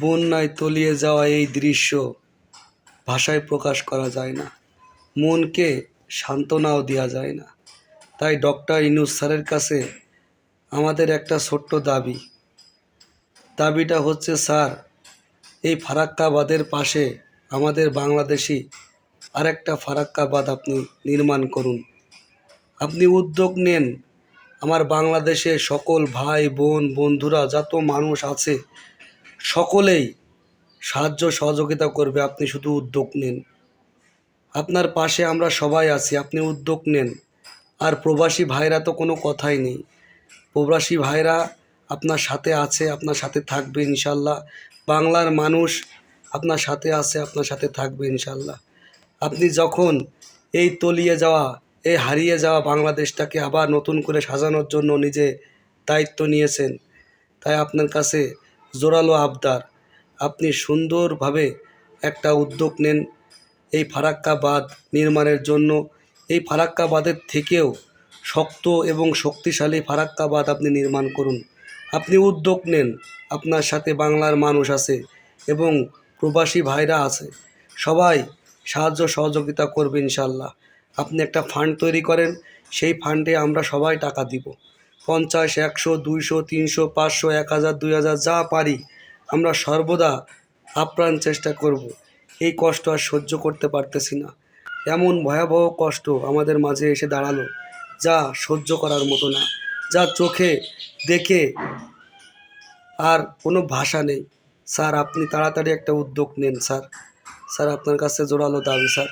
বন্যায় তলিয়ে যাওয়া এই দৃশ্য ভাষায় প্রকাশ করা যায় না। মনকে সান্ত্বনাও দেওয়া যায় না। তাই ডক্টর ইনুস স্যারের কাছে আমাদের একটা ছোট্ট দাবি। দাবিটা হচ্ছে, স্যার, এই ফারাক্কাবাদের পাশে আমাদের বাংলাদেশি আরেকটা ফারাক্কাবাদ আপনি নির্মাণ করুন। আপনি উদ্যোগ নেন। আমার বাংলাদেশে সকল ভাই, বোন, বন্ধুরা, যত মানুষ আছে সকলেই সাহায্য সহযোগিতা করবে, আপনি শুধু উদ্যোগ নেন। আপনার পাশে আমরা সবাই আছি, আপনি উদ্যোগ নেন। আর প্রবাসী ভাইরা তো কোনো কথাই নেই। প্রবাসী ভাইরা আপনার সাথে আছে, আপনার সাথে থাকবে ইনশাল্লাহ। বাংলার মানুষ আপনার সাথে আছে, আপনার সাথে থাকবে ইনশাল্লাহ। আপনি যখন এই তলিয়ে যাওয়া, এই হারিয়ে যাওয়া বাংলাদেশটাকে আবার নতুন করে সাজানোর জন্য নিজে দায়িত্ব নিয়েছেন, তাই আপনার কাছে জোরালো আবদার। আপনি সুন্দরভাবে একটা উদ্যোগ নেন এই ফারাক্কা বাঁধ নির্মাণের জন্য। এই ফারাক্কা বাঁধের থেকেও শক্ত এবং শক্তিশালী ফারাক্কা বাঁধ আপনি নির্মাণ করুন। আপনি উদ্যোগ নেন, আপনার সাথে বাংলার মানুষ আছে এবং প্রবাসী ভাইরা আছে। সবাই সাহায্য সহযোগিতা করবে ইনশাল্লাহ আপনি একটা ফান্ড তৈরি করেন, সেই ফান্ডে আমরা সবাই টাকা দিব। পঞ্চাশ, একশো, দুইশো, তিনশো, পাঁচশো, এক হাজার, দুই হাজার, যা পারি, আমরা সর্বদা আপ্রাণ চেষ্টা করব। এই কষ্ট আর সহ্য করতে পারতেছি না। এমন ভয়াবহ কষ্ট আমাদের মাঝে এসে দাঁড়াল, যা সহ্য করার মতো না, যা চোখে দেখে আর কোনো ভাষা নেই। স্যার, আপনি তাড়াতাড়ি একটা উদ্যোগ নেন, স্যার। স্যার, আপনার কাছে জোরালো দাবি, স্যার।